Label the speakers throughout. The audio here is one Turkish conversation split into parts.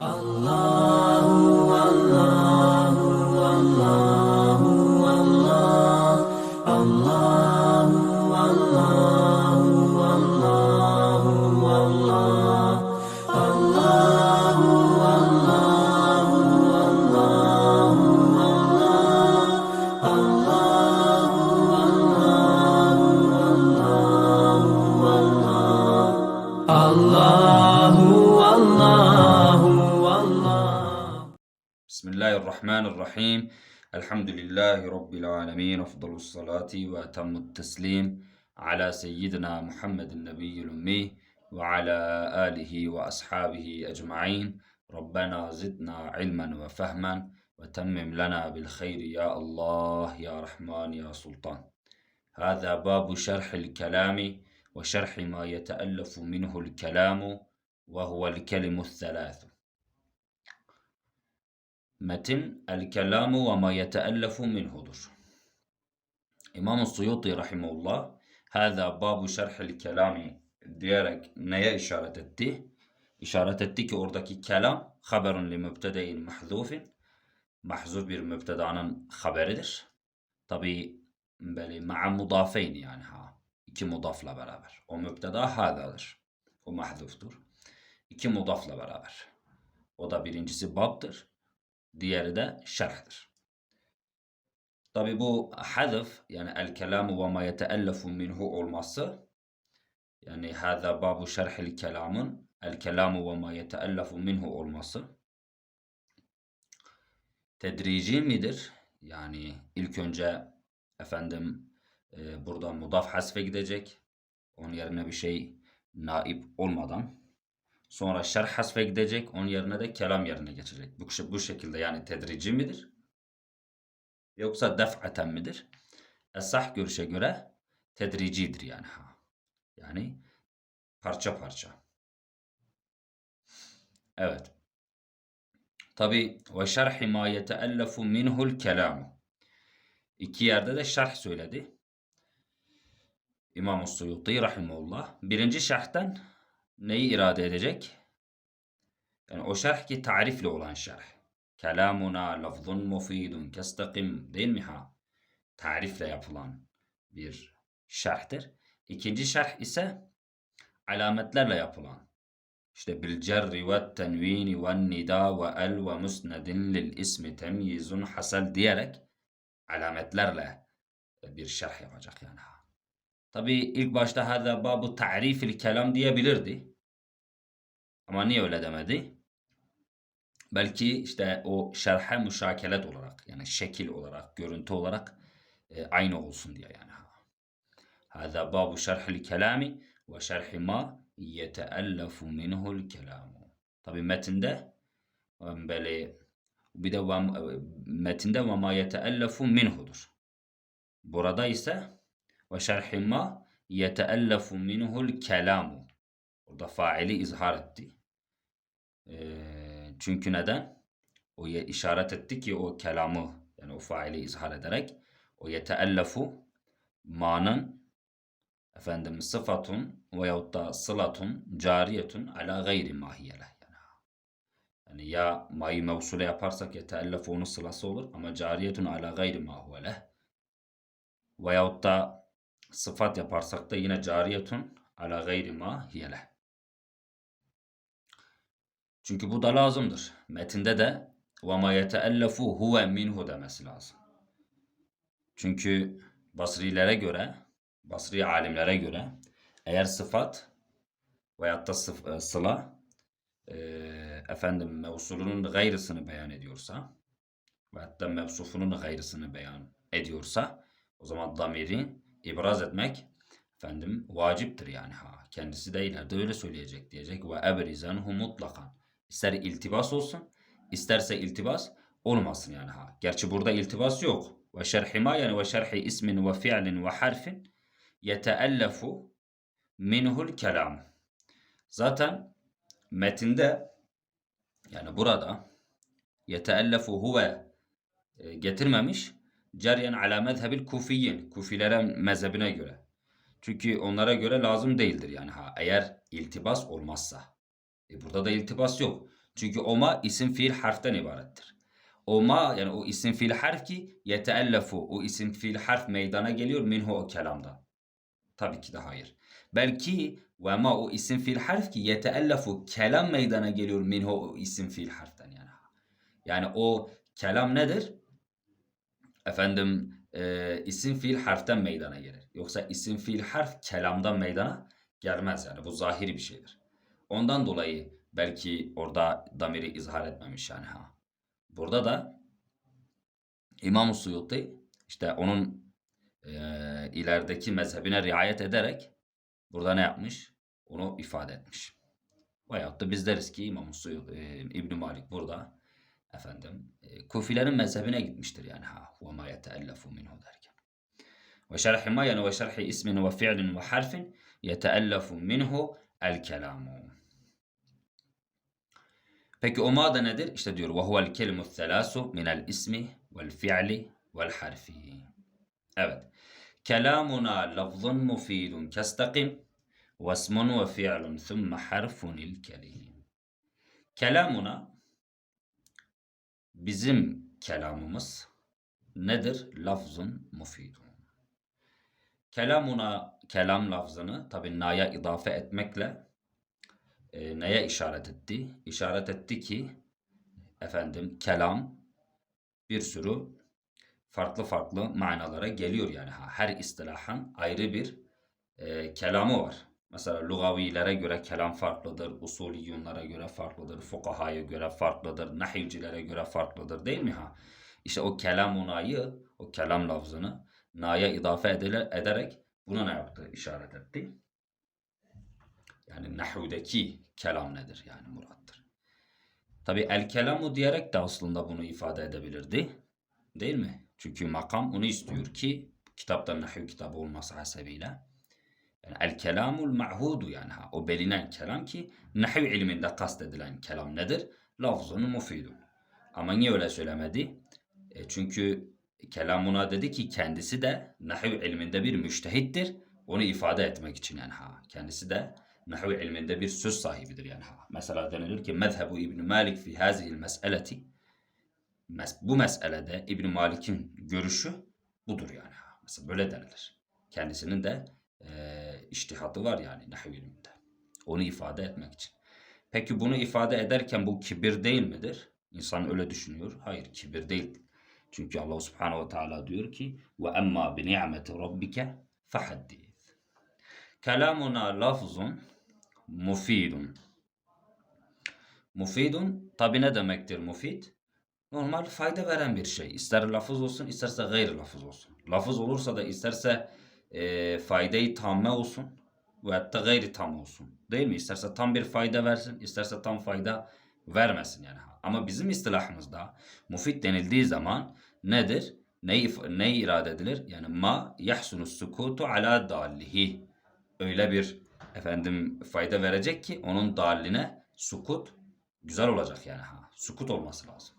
Speaker 1: Allah. الرحيم. الحمد لله رب العالمين أفضل الصلاة وأتم التسليم على سيدنا محمد النبي الأمي وعلى آله وأصحابه أجمعين. ربنا زدنا علما وفهما وتمم لنا بالخير يا الله يا رحمن يا سلطان. هذا باب شرح الكلام وشرح ما يتألف منه الكلام وهو الكلم الثلاث. Metin el-kelamu ve ma yeteellefu minhudur. İmam-ı Suyuti rahimullah Hâzâ babu şerhil kelami diyerek neye işaret etti? İşaret etti ki oradaki kelam haberun li mübtedeyin mahzufin mahzuf bir mübtedanın haberidir. Tabi böyle ma'a mudafeyn yani ha. iki mudafla beraber. O mübteda hâzadır. O mahzuftur. İki mudafla beraber. O da birincisi babdır. Diğeri de şerhtir. Tabi bu hadf yani el kelamu ve ma yeteellefu minhu olması yani hâzâ babu şerhil kelamın el kelamu ve ma yeteellefu minhu olması tedrici midir? Yani ilk önce efendim e, burada mudaf hasfe gidecek. Onun yerine bir şey naip olmadan Sonra şerh hasfe gidecek. Onun yerine de kelam yerine geçecek. Bu, bu şekilde yani tedrici midir? Yoksa def'aten midir? Esah görüşe göre tedricidir yani. Ha. Yani parça parça. Evet. Tabi ve şerhi ma yeteellefu minhul kelamu. İki yerde de şerh söyledi. İmam-ı Suyuti rahimullah. Birinci şerhten neyi irade edecek? Yani o şerh ki tarifli olan şerh. Kelamuna lafzun mufidun kestakim değil mi ha? Tarifle yapılan bir şerhtir. İkinci şerh ise alametlerle yapılan. İşte bil cerri ve tenvini ve nida ve el ve musnedin lil ismi temyizun hasel diyerek alametlerle bir şerh yapacak yani. Tabi ilk başta hâzâ babu ta'rifil kelam diyebilirdi. Ama niye öyle demedi? Belki işte o şerhe müşakelet olarak yani şekil olarak, görüntü olarak e, aynı olsun diye yani. Hâzâ babu şerhil kelami ve şerhi ma yeteellefu minhul kelamu. Tabi metinde böyle bir de metinde ve ma yeteellefu minhudur. Burada ise ve şerhi ma yeteellefu minhul kelamu. Burada faili izhar etti. Ee, çünkü neden? O işaret etti ki o kelamı yani o faili izhar ederek o yeteellefu manın efendim sıfatun veyahut da sılatun cariyetun ala gayri mahiyele. Yani, yani ya mayı mevsule yaparsak yeteellefu onun sılası olur ama cariyetun ala gayri mahiyele. Veyahut da sıfat yaparsak da yine cariyetun ala gayri ma hiyele. Çünkü bu da lazımdır. Metinde de ve ma yeteellefu huve minhu demesi lazım. Çünkü Basrilere göre, Basri alimlere göre eğer sıfat veyahut da sıf, e, sıla e, efendim mevsulunun gayrısını beyan ediyorsa veyahut da mevsufunun gayrısını beyan ediyorsa o zaman damirin ibraz etmek efendim vaciptir yani ha. Kendisi de ileride öyle söyleyecek diyecek ve ebrizanhu mutlakan. İster iltibas olsun, isterse iltibas olmasın yani ha. Gerçi burada iltibas yok. Ve şerhima yani ve şerhi ismin ve fi'lin ve harfin yeteellefu minhul kelam. Zaten metinde yani burada yeteellefu huve e, getirmemiş. Ceryen ala mezhebil kufiyin. Kufilerin mezhebine göre. Çünkü onlara göre lazım değildir yani ha. Eğer iltibas olmazsa. E burada da iltibas yok. Çünkü o ma isim fiil harften ibarettir. O ma yani o isim fiil harf ki yeteellefu o isim fiil harf meydana geliyor minhu o kelamdan. Tabii ki de hayır. Belki ve ma o isim fiil harf ki yeteellefu kelam meydana geliyor minhu o isim fiil harften yani. Yani o kelam nedir? Efendim e, isim fiil harften meydana gelir. Yoksa isim fiil harf kelamdan meydana gelmez yani. Bu zahiri bir şeydir. Ondan dolayı belki orada damiri izhar etmemiş yani ha. Burada da İmam-ı Suyuti işte onun e, ilerideki mezhebine riayet ederek burada ne yapmış? Onu ifade etmiş. Veyahut da biz deriz ki İmam-ı Suyuti, e, İbn Malik burada efendim e, Kufilerin mezhebine gitmiştir yani ha ve ma yeteellefu minhu derken. Ve şerhi ma yani ve şerhi ismin ve fi'lin ve harfin yeteellefu minhu el kelamu. Peki o ma da nedir? İşte diyor ve huvel kelimu thelasu minel ismi vel fi'li vel harfi. Evet. Kelamuna lafzun mufidun kestakim ve ismun ve fi'lun thumma harfun il kelim. Kelamuna bizim kelamımız nedir? Lafzun mufidun. Kelamuna kelam lafzını tabi na'ya idafe etmekle e, neye işaret etti? İşaret etti ki efendim kelam bir sürü farklı farklı manalara geliyor yani her istilahan ayrı bir e, kelamı var. Mesela lugavilere göre kelam farklıdır, usuliyunlara göre farklıdır, fukahaya göre farklıdır, nahivcilere göre farklıdır değil mi ha? İşte o kelamunayı, o kelam lafzını na'ya idafe edile, ederek buna ne yaptı? İşaret etti. Yani nahudeki kelam nedir yani murattır. Tabi el kelamu diyerek de aslında bunu ifade edebilirdi. Değil mi? Çünkü makam onu istiyor ki kitapta nahiv kitabı olması hasebiyle. Yani el kelamul ma'hudu yani ha, o bilinen kelam ki nahiv ilminde kastedilen kelam nedir? Lafzun mufidun. Ama niye öyle söylemedi? E çünkü kelamuna dedi ki kendisi de nahiv ilminde bir müştehittir. Onu ifade etmek için yani ha. Kendisi de nahiv ilminde bir söz sahibidir yani ha. Mesela denilir ki mezhebu İbn Malik fi hazihil mes'eleti mes bu meselede İbn Malik'in görüşü budur yani ha. Mesela böyle denilir. Kendisinin de e, iştihatı var yani nahiv ilminde. Onu ifade etmek için. Peki bunu ifade ederken bu kibir değil midir? İnsan öyle düşünüyor. Hayır kibir değil. Çünkü Allah Subhanahu ve Teala diyor ki ve emma bi ni'meti rabbike fehaddith. Kelamuna lafzun mufidun. Mufidun tabi ne demektir mufid? Normal fayda veren bir şey. İster lafız olsun isterse gayri lafız olsun. Lafız olursa da isterse e, faydayı tamme olsun veyahut da gayri tam olsun. Değil mi? İsterse tam bir fayda versin, isterse tam fayda vermesin yani. Ama bizim istilahımızda mufid denildiği zaman nedir? Ne, ne irade edilir? Yani ma yahsunu sukutu ala dallihi. Öyle bir efendim fayda verecek ki onun dalline sukut güzel olacak yani ha. Sukut olması lazım.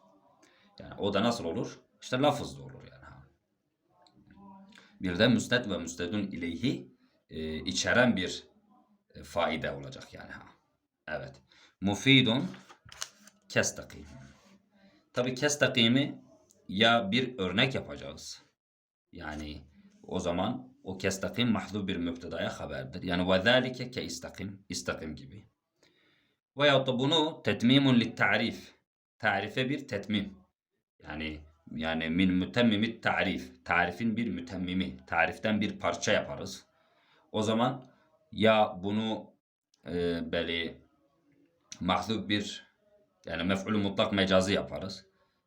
Speaker 1: Yani o da nasıl olur? İşte lafızda olur yani. Bir de müstet ve müstedun ileyhi e, içeren bir e, faide olacak yani ha. Evet. Mufidun kestakim. Tabi kestakimi ya bir örnek yapacağız. Yani o zaman o kestakim mahzuf bir müptedaya haberdir. Yani ve zâlike ke istakim, istakim gibi. Veyahut da bunu tetmimun lit tarif. Tarife bir tetmim. Yani yani min mütemmimit tarif. Tarifin bir mütemmimi. Tariften bir parça yaparız. O zaman ya bunu e, böyle mahzuf bir yani mef'ulü mutlak mecazi yaparız.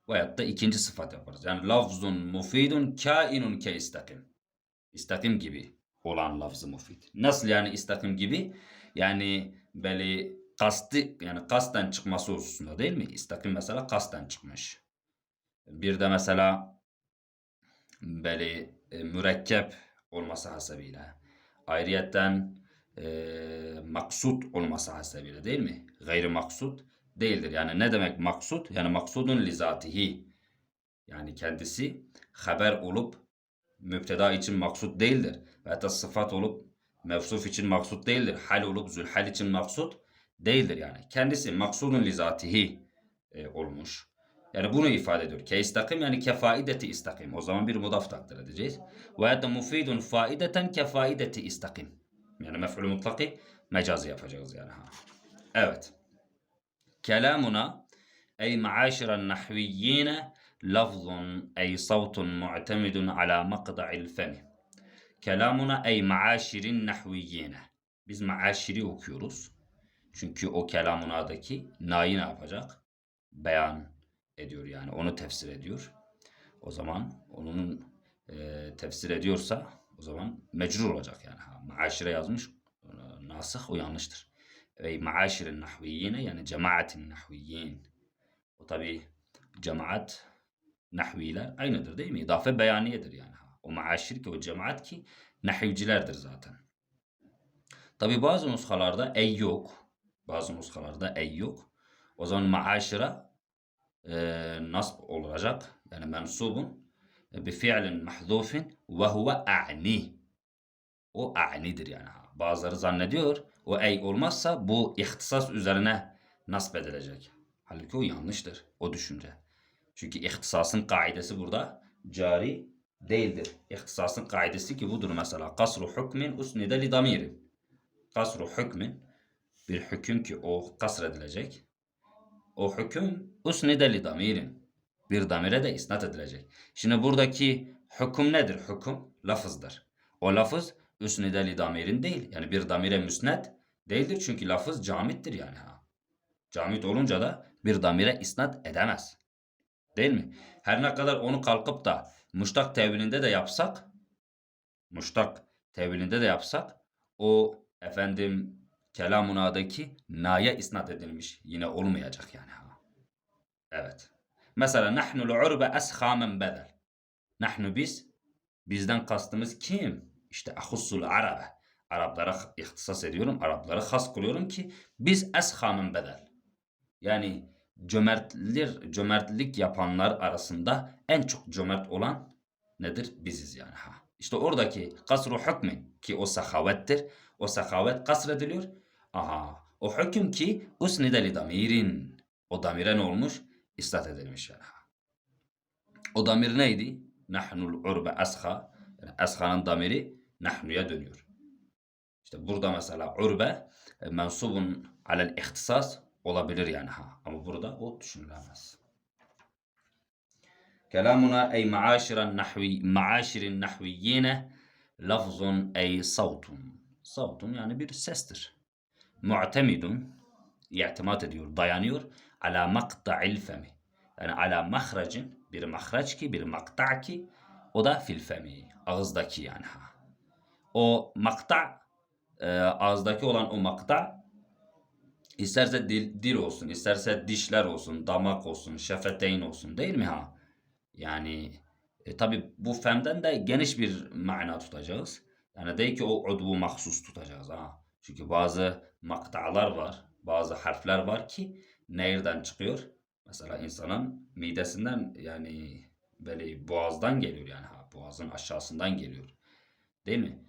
Speaker 1: Veyahut da ikinci sıfat yaparız. Yani lafzun mufidun kainun ke istakim. İstakim gibi olan lafzı mufid. Nasıl yani istakim gibi? Yani böyle kastı yani kasten çıkması hususunda değil mi? İstakim mesela kasten çıkmış. Bir de mesela böyle mürekkep olması hasebiyle. Ayrıyetten e, maksut olması hasebiyle değil mi? Gayri maksut değildir. Yani ne demek maksut? Yani maksudun lizatihi. Yani kendisi haber olup müpteda için maksut değildir. Ve hatta sıfat olup mevsuf için maksut değildir. Hal olup zülhal için maksut değildir yani. Kendisi maksudun lizatihi e, olmuş. Yani bunu ifade ediyor. Ke istakim yani kefaideti istakim. O zaman bir mudaf takdir edeceğiz. Ve de mufidun faideten kefaideti istakim. Yani mef'ulü mutlaki mecazi yapacağız yani. Ha. Evet. Kelamuna ey maaşiren nahviyyine lafzun ey savtun mu'temidun ala maqda'il femi. Kelamuna ey maaşirin nahviyyine. Biz maaşiri okuyoruz. Çünkü o kelamunadaki na'yı ne yapacak? Beyan ediyor yani. Onu tefsir ediyor. O zaman onun e, tefsir ediyorsa o zaman mecrur olacak yani. Ha, maaşire yazmış e, nasıh o yanlıştır. Ey maaşirin nahviyyine yani cemaatin nahviyyin. O tabi cemaat nahviler aynıdır değil mi? İdafe beyaniyedir yani. Ha. O maaşir ki o cemaat ki nahivcilerdir zaten. Tabi bazı nuskalarda ey yok. Bazı nuskalarda ey yok. O zaman maaşira nasb olacak. Yani mensubun bi fi'lin mahdufin ve huve a'ni. O a'nidir yani. Bazıları zannediyor o ey olmazsa bu ihtisas üzerine nasb edilecek. Halbuki o yanlıştır. O düşünce. Çünkü ihtisasın kaidesi burada cari değildir. İhtisasın kaidesi ki budur mesela. Kasru hükmin usnide li damirin. Kasru hükmin bir hüküm ki o kasredilecek. O hüküm usnide li damirin. Bir damire de isnat edilecek. Şimdi buradaki hüküm nedir? Hüküm lafızdır. O lafız üsnide li damirin değil. Yani bir damire müsned değildir. Çünkü lafız camittir yani. Ha. Camit olunca da bir damire isnat edemez. Değil mi? Her ne kadar onu kalkıp da muştak tevilinde de yapsak muştak tevilinde de yapsak o efendim kelamunadaki na'ya isnat edilmiş. Yine olmayacak yani. Evet. Mesela nahnul urbe esha men bedel. Nahnu biz bizden kastımız kim? İşte ahussul arabe. Araplara ihtisas ediyorum. Araplara has kılıyorum ki biz esha men bedel. Yani cömertlir, cömertlik yapanlar arasında en çok cömert olan nedir? Biziz yani. Ha. İşte oradaki kasru hükmün ki o sahavettir. O sahavet kasrediliyor. Aha. O hüküm ki usnide li damirin. O damire ne olmuş? İstat edilmiş yani. O damir neydi? Nahnul urbe asha. Yani asha'nın damiri nahnuya dönüyor. İşte burada mesela urbe e, mensubun alel ihtisas olabilir yani ha. Ama burada o düşünülemez. Kelamuna ey maaşiren nahvi maaşirin nahviyyine lafzun ey savtun. Savtun yani bir sestir. Mu'temidun i'timat ediyor, dayanıyor ala makta'il femi. Yani ala mahracin bir mahraç ki bir makta ki o da fil femi. Ağızdaki yani ha. O makta e, ağızdaki olan o makta isterse dil, dil olsun, isterse dişler olsun, damak olsun, şefeteyn olsun değil mi ha? Yani e, tabi bu femden de geniş bir mana tutacağız. Yani değil ki o udvu mahsus tutacağız ha. Çünkü bazı maktalar var, bazı harfler var ki nereden çıkıyor? Mesela insanın midesinden yani böyle boğazdan geliyor yani ha. Boğazın aşağısından geliyor. Değil mi?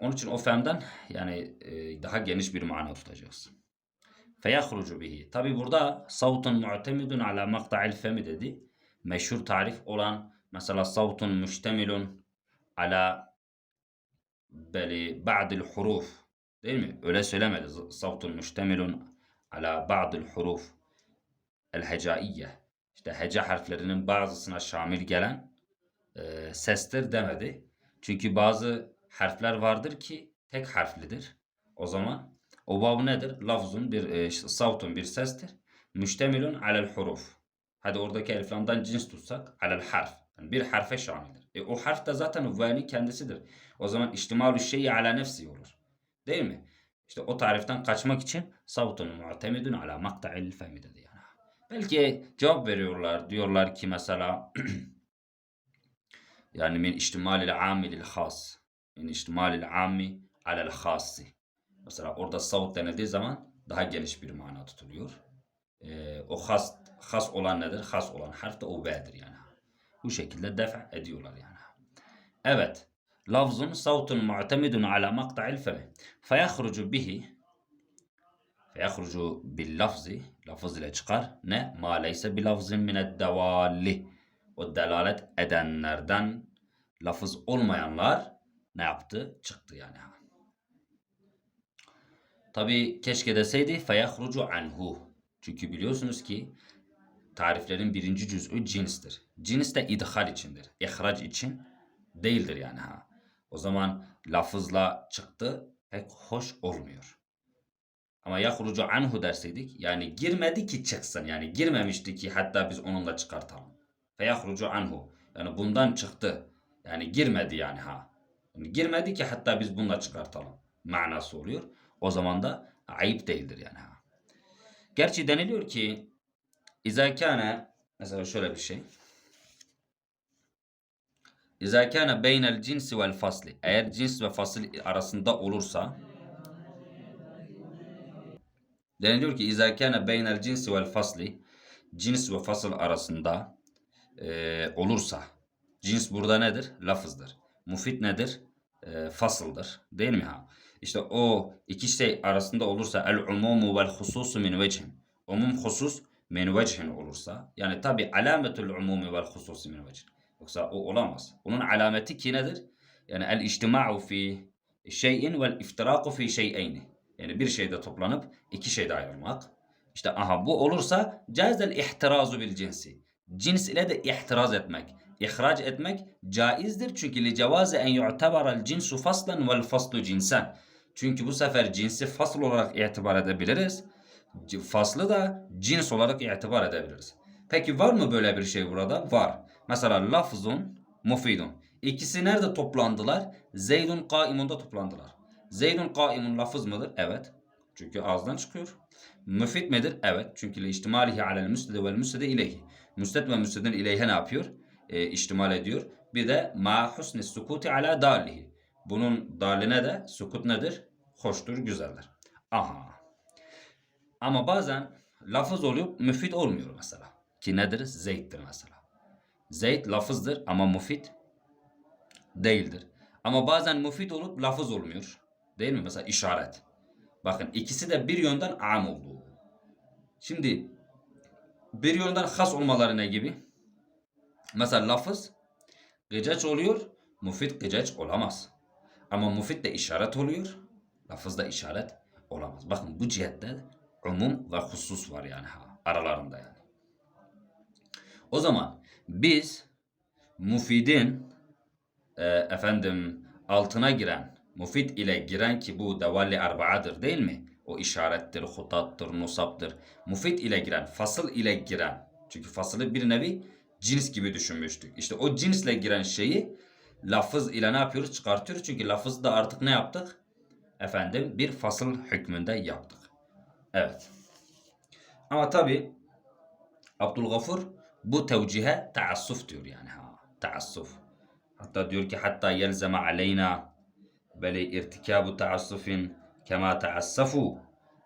Speaker 1: Onun için o femden yani e, daha geniş bir mana tutacağız. Feyahrucu bihi. Tabi burada savtun mu'temidun ala makta'il femi dedi. Meşhur tarif olan mesela savtun müştemilun ala beli ba'dil huruf. Değil mi? Öyle söylemedi. Savtun müştemilun ala ba'dil huruf. El hecaiyye. İşte heca harflerinin bazısına şamil gelen e, sestir demedi. Çünkü bazı harfler vardır ki tek harflidir. O zaman o vav nedir? Lafzun bir e, savtun bir sestir. Müştemilun alel huruf. Hadi oradaki eliflamdan cins tutsak alel harf. Yani bir harfe şamildir. E, o harf de zaten vâni kendisidir. O zaman ihtimalü şeyi ala nefsi olur. Değil mi? İşte o tariften kaçmak için savtun mu'temidun ala makta'il femi dedi yani. Belki cevap veriyorlar. Diyorlar ki mesela yani min ihtimalil amilil has. Min ihtimalil ammi alel hasi. Mesela orada savut denildiği zaman daha geniş bir mana tutuluyor. Ee, o has, has olan nedir? Has olan harf de o V'dir yani. Bu şekilde def ediyorlar yani. Evet. Savtun mu'temidun ala makta'il femi. Feyahrucu bihi Feyahrucu bil lafzi. Lafız ile çıkar. Ne? Ma leyse bi lafzin devalli. O delalet edenlerden lafız olmayanlar ne yaptı? Çıktı yani. Tabi keşke deseydi feyahrucu anhu. Çünkü biliyorsunuz ki tariflerin birinci cüz'ü cinstir. Cins de idhal içindir. İhraç için değildir yani ha. O zaman lafızla çıktı pek hoş olmuyor. Ama yahrucu anhu derseydik yani girmedi ki çıksın yani girmemişti ki hatta biz onunla çıkartalım. Fe yahrucu anhu yani bundan çıktı. Yani girmedi yani ha. Yani girmedi ki hatta biz bununla çıkartalım. Manası oluyor. O zaman da ayıp değildir yani ha. Gerçi deniliyor ki İzâ mesela şöyle bir şey. İzâ kâne beynel cinsi vel fasli. Eğer cins ve fasıl arasında olursa deniliyor ki İzâ kâne beynel cinsi vel fasli cins ve fasıl arasında e, olursa cins burada nedir? Lafızdır. Mufit nedir? E, fasıldır. Değil mi ha? İşte o iki şey arasında olursa el umumu vel hususu min vechin. Umum husus min vechin olursa yani tabi alametul umumi vel hususu min vechin. Yoksa o olamaz. Bunun alameti ki nedir? Yani el içtima'u fi şeyin vel iftiraku fi şeyeyni. Yani bir şeyde toplanıp iki şeyde ayrılmak. İşte aha bu olursa caizel ihtirazu bil cinsi. Cins ile de ihtiraz etmek, ihraç etmek caizdir. Çünkü li cevaze en yu'tebarel cinsu faslan vel faslu cinsen. Çünkü bu sefer cinsi fasl olarak itibar edebiliriz. Faslı da cins olarak itibar edebiliriz. Peki var mı böyle bir şey burada? Var. Mesela lafzun, mufidun. İkisi nerede toplandılar? Zeydun kaimunda toplandılar. Zeydun kaimun lafız mıdır? Evet. Çünkü ağızdan çıkıyor. Müfid midir? Evet. Çünkü ihtimalihi alel müstede vel müstede ileyhi. Müsted ve müstedin ileyhe ne yapıyor? E, ihtimal ediyor. Bir de ma husni sukuti ala dalihi. Bunun daline de sukut nedir? Hoştur, güzeldir. Aha. Ama bazen lafız oluyor, müfid olmuyor mesela. Ki nedir? Zeyd'dir mesela. Zeyd lafızdır ama müfid değildir. Ama bazen müfid olup lafız olmuyor. Değil mi? Mesela işaret. Bakın ikisi de bir yönden am oldu. Şimdi bir yönden has olmaları ne gibi? Mesela lafız gıcaç oluyor, müfid gıcaç olamaz. Ama müfid de işaret oluyor, lafız da işaret olamaz. Bakın bu cihette umum ve husus var yani ha, aralarında yani. O zaman biz müfidin e, efendim altına giren, mufid ile giren ki bu devalli arbaadır değil mi? O işarettir, hutattır, nusaptır. Mufid ile giren, fasıl ile giren. Çünkü fasılı bir nevi cins gibi düşünmüştük. İşte o cinsle giren şeyi lafız ile ne yapıyoruz? Çıkartıyoruz. Çünkü lafız da artık ne yaptık? Efendim bir fasıl hükmünde yaptık. Evet. Ama tabi Abdülgafur bu tevcihe taassuf diyor yani ha taassuf. Hatta diyor ki hatta yelzeme aleyna beli irtikabu taassufin kema taassafu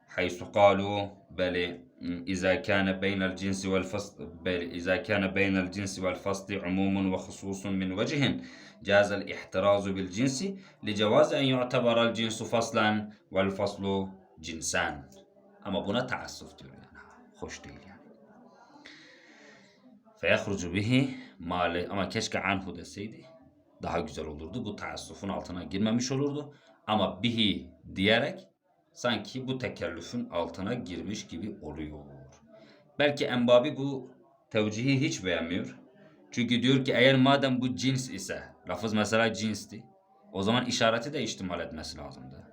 Speaker 1: haysu kalu beli إذا كان بين الجنس والفصل إذا كان بين الجنس والفصل عموم وخصوص من وجه جاز الاحتراز بالجنس لجواز أن يعتبر الجنس فصلا والفصل جنسان أما بنا تعسف تقول يعني خوش ديلي. يعني. Feyahrucu bihi mali ama keşke anhu deseydi daha güzel olurdu. Bu taassufun altına girmemiş olurdu. Ama bihi diyerek sanki bu tekellüfün altına girmiş gibi oluyor. Belki Enbabi bu tevcihi hiç beğenmiyor. Çünkü diyor ki eğer madem bu cins ise, lafız mesela cinsti, o zaman işareti de ihtimal etmesi lazımdı.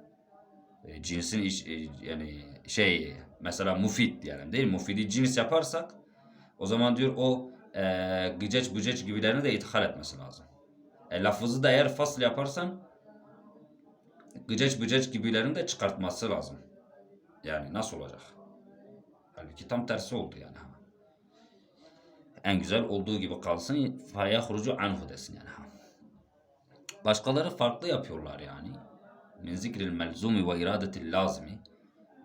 Speaker 1: E, cinsin iş, e, yani şey mesela mufid diyelim değil mi? Mufidi cins yaparsak o zaman diyor o e, gıceç büceç gibilerini de ithal etmesi lazım. E, lafızı da eğer fasl yaparsan gıceç büceç gibilerini de çıkartması lazım. Yani nasıl olacak? Halbuki tam tersi oldu yani. Ha. En güzel olduğu gibi kalsın. Feyahrucu anhu desin yani. Ha. Başkaları farklı yapıyorlar yani. Min zikril melzumi ve iradetil lazimi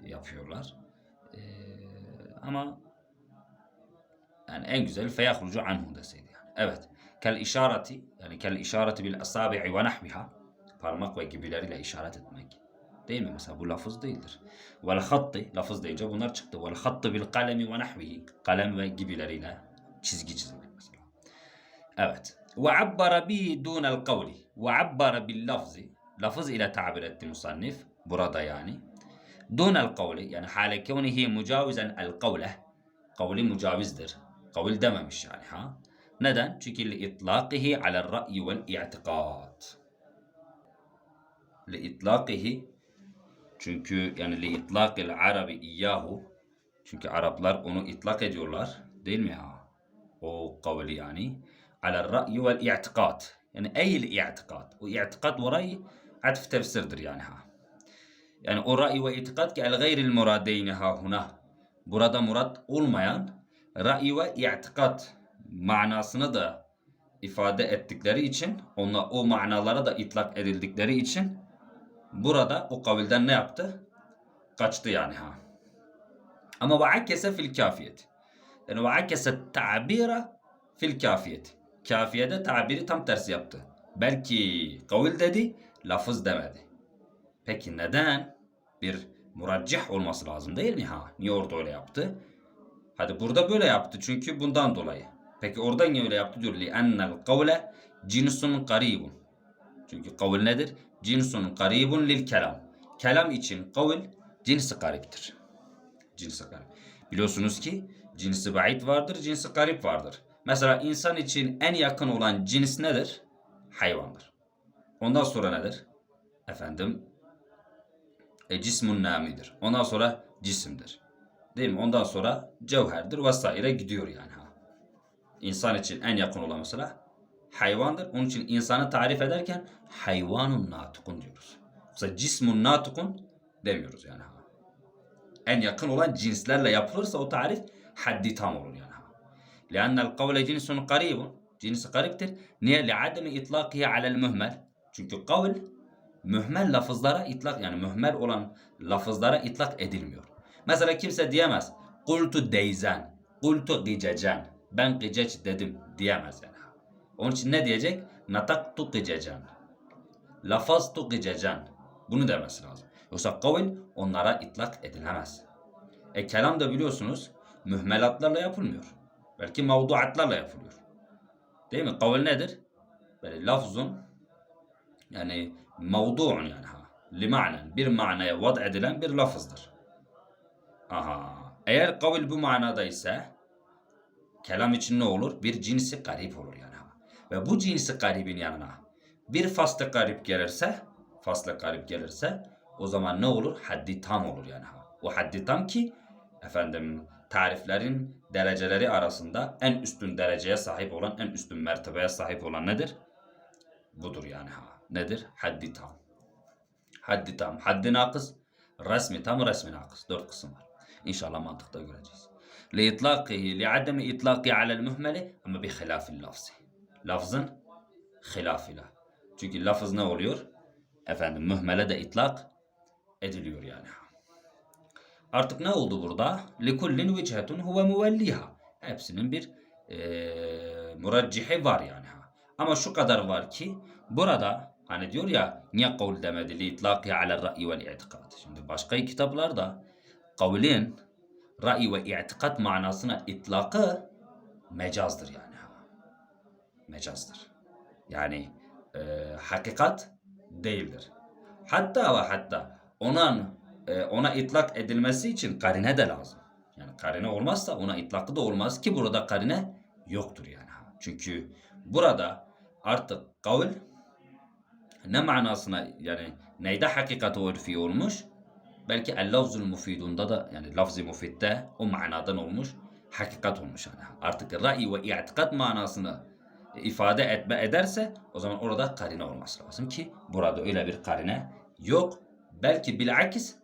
Speaker 1: yapıyorlar. Ee, ama يعني أجزل فيخرج عنه ده سيدي يعني أبت كالإشارة يعني كالإشارة بالأصابع ونحوها فالمق ويجبلار إلى إشارة دمك دائما مثلا لفظ ديلر والخط لفظ دي جابو نار شكتو والخط بالقلم ونحوه قلم ويجبلار إلى چيزجي چيزجي مثلا أبت وعبر به دون القول وعبر باللفظ لفظ إلى تعبير المصنف برادا يعني دون القول يعني حال كونه مجاوزا القوله قولي مجاوز در. Kavil dememiş yani ha. Neden? Çünkü li itlaqihi ala ra'yi vel i'tikad. Li itlaqihi çünkü yani li itlaqil arabi iyyahu çünkü Araplar onu itlak ediyorlar değil mi ya? O kavli yani ala ra'yi vel i'tikad. Yani eyl i'tikad. O i'tikad ve ra'y atf tefsirdir yani ha. Yani o ra'y ve itikad ki el gayril muradeyni ha huna. Burada murat olmayan ra'y ve i'tikad manasını da ifade ettikleri için, ona, o manalara da itlak edildikleri için burada o kavilden ne yaptı? Kaçtı yani ha. Ama vaakkese fil kafiyet. Yani vaakkese ta'bira fil kafiyet. Kafiyede tabiri tam tersi yaptı. Belki kavil dedi, lafız demedi. Peki neden? Bir muraccih olması lazım değil mi ha? Niye orada öyle yaptı? Hadi burada böyle yaptı çünkü bundan dolayı. Peki orada niye öyle yaptı diyor. لِأَنَّ الْقَوْلَ cinsun qaribun. Çünkü kavil nedir? Cinsun qaribun lil kelam. Kelam için kavil cinsi gariptir. Cinsi garip. Biliyorsunuz ki cinsi ba'id vardır, cinsi garip vardır. Mesela insan için en yakın olan cins nedir? Hayvandır. Ondan sonra nedir? Efendim e, cismun namidir. Ondan sonra cisimdir. Değil mi? Ondan sonra cevherdir vesaire gidiyor yani. Ha. İnsan için en yakın olan mesela hayvandır. Onun için insanı tarif ederken hayvanun natıkun diyoruz. Mesela cismun natıkun demiyoruz yani. Ha. En yakın olan cinslerle yapılırsa o tarif haddi tam olur yani. Ha. لأن القول جنس قريب cinsi gariptir. Niye? لعدم إطلاقه على المهمل. Çünkü kavl mühmel lafızlara itlak yani mühmel olan lafızlara itlak edilmiyor. Mesela kimse diyemez. Kultu deyzen. Kultu gicecen. Ben gıceç dedim diyemez yani. Onun için ne diyecek? Nataktu gıcecen. Lafaztu gıcecen. Bunu demesi lazım. Yoksa kavil onlara itlak edilemez. E kelam da biliyorsunuz mühmelatlarla yapılmıyor. Belki mevduatlarla yapılıyor. Değil mi? Kavil nedir? Böyle lafzun yani mevdu'un yani ha. Limanen bir manaya vad edilen bir lafızdır. Aha. Eğer kavil bu manada ise kelam için ne olur? Bir cinsi garip olur yani. Ve bu cinsi garibin yanına bir faslı garip gelirse faslı garip gelirse o zaman ne olur? Haddi tam olur yani. O haddi tam ki efendim tariflerin dereceleri arasında en üstün dereceye sahip olan, en üstün mertebeye sahip olan nedir? Budur yani ha. Nedir? Haddi tam. Haddi tam. Haddi nakıs. Resmi tam, resmi nakıs. Dört kısım var. İnşallah mantıkta göreceğiz. لإطلاقه لعدم إطلاقه على المهملة ama بخلاف اللفظ. Lafzın hilafıyla. Çünkü lafız ne oluyor? Efendim mühmele de itlak ediliyor yani. Artık ne oldu burada? لِكُلِّنْ وِجْهَةٌ هُوَ مُوَلِّهَا Hepsinin bir eee muraccihi var yani. Ama şu kadar var ki burada hani diyor ya niye kavl demedi? لِاِطْلَاقِهَا عَلَى الرَّأْيِ وَالْاِعْتِقَادِ Şimdi başka kitaplarda kavlin ra'y ve i'tikat manasına itlakı mecazdır yani. Mecazdır. Yani e, hakikat değildir. Hatta ve hatta ona e, ona itlak edilmesi için karine de lazım. Yani karine olmazsa ona itlakı da olmaz ki burada karine yoktur yani. Çünkü burada artık kavl ne manasına yani neyde hakikat örfi olmuş? Belki el-lafzul mufidunda da yani lafz-ı mufidde o manadan olmuş hakikat olmuş yani. Artık ra'i ve i'tikat manasını ifade etme ederse o zaman orada karine olması lazım ki burada öyle bir karine yok. Belki bilakis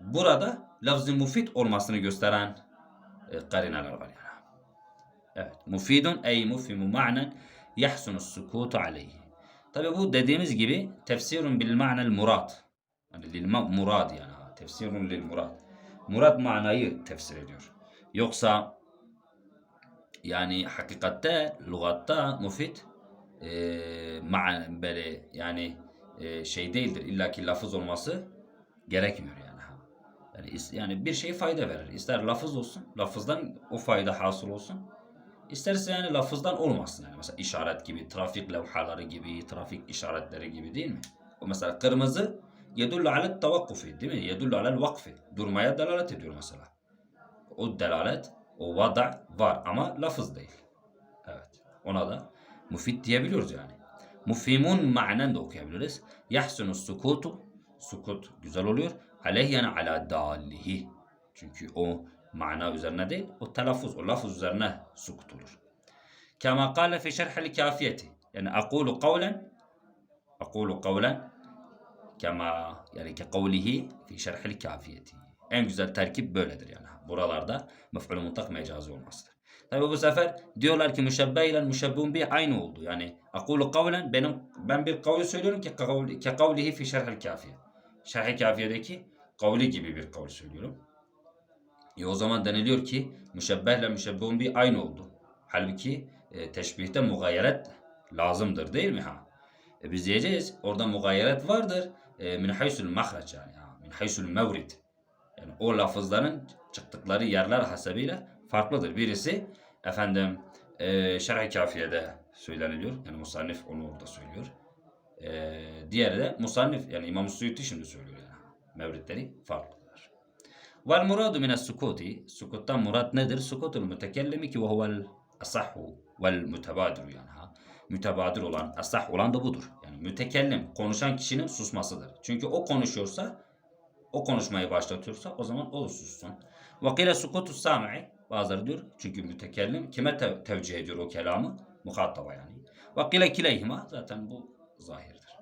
Speaker 1: burada lafz-ı mufid olmasını gösteren e, karineler var yani. Evet. Mufidun ey mufhimu ma'nen yahsunu sukutu aleyhi. Tabi bu dediğimiz gibi tefsirun bil ma'nel murad. Yani lil murad yani. Tefsirun lil murad. Murad manayı tefsir ediyor. Yoksa yani hakikatte, lügatta mufid e, ma böyle yani e, şey değildir. İlla ki lafız olması gerekmiyor yani. Yani, yani bir şey fayda verir. İster lafız olsun, lafızdan o fayda hasıl olsun. İsterse yani lafızdan olmasın yani. Mesela işaret gibi, trafik levhaları gibi, trafik işaretleri gibi değil mi? O mesela kırmızı yedullu alel tavakkufi değil mi? Yedullu alel vakfi. Durmaya delalet ediyor mesela. O delalet, o vada var ama lafız değil. Evet. Ona da mufid diyebiliyoruz yani. Mufhimun manen de okuyabiliriz. Yahsunu sukutu. Sukut güzel oluyor. Aleyh yani ala dalihi. Çünkü o mana üzerine değil, o telaffuz, o lafız üzerine sukut olur. Kama kâle fi şerhil kafiyeti. Yani akulu kavlen, akulu kavlen, kama yani ki kavlihi fi şerhil kafiyeti. En güzel terkip böyledir yani. Buralarda mef'ul mutlak mecazi olmasıdır. Tabi bu sefer diyorlar ki müşebbeh ile müşebbehun bih aynı oldu. Yani akulu kavlen benim ben bir kavli söylüyorum ki kavli, ki kavlihi fi şerhil kafiye. Şerh-i kafiyedeki kavli gibi bir kavl söylüyorum. E o zaman deniliyor ki müşebbehle müşebbehun bir aynı oldu. Halbuki e, teşbihte mugayyeret lazımdır değil mi ha? E biz diyeceğiz orada mugayyeret vardır. E, min haysul mahraç yani. Min haysul mevrid. Yani o lafızların çıktıkları yerler hasebiyle farklıdır. Birisi efendim e, şerh-i kafiyede söyleniliyor. Yani musannif onu orada söylüyor. E, diğeri de musannif yani İmam Suyuti şimdi söylüyor yani. Mevridleri farklıdır. Vel muradu mine sukuti. Sukuttan murat nedir? Sukutul mütekellimi ki ve huvel asahhu vel mütebadiru yani ha. Mütebadir olan, asah olan da budur. Yani mütekellim, konuşan kişinin susmasıdır. Çünkü o konuşuyorsa, o konuşmayı başlatıyorsa o zaman o sussun. Ve kile sukutu sami'i. Bazıları diyor çünkü mütekellim kime te- tevcih ediyor o kelamı? Muhataba yani. Ve kile kileyhima zaten bu zahirdir.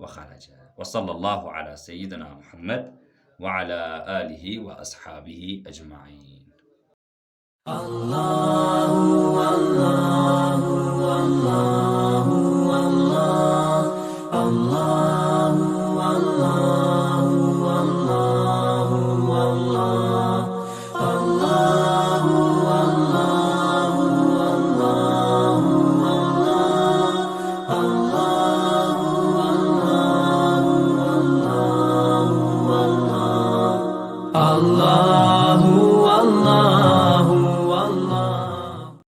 Speaker 1: Ve halace. Ve sallallahu ala seyyidina Muhammed ve ala alihi ve ashabihi ecma'in.
Speaker 2: Allah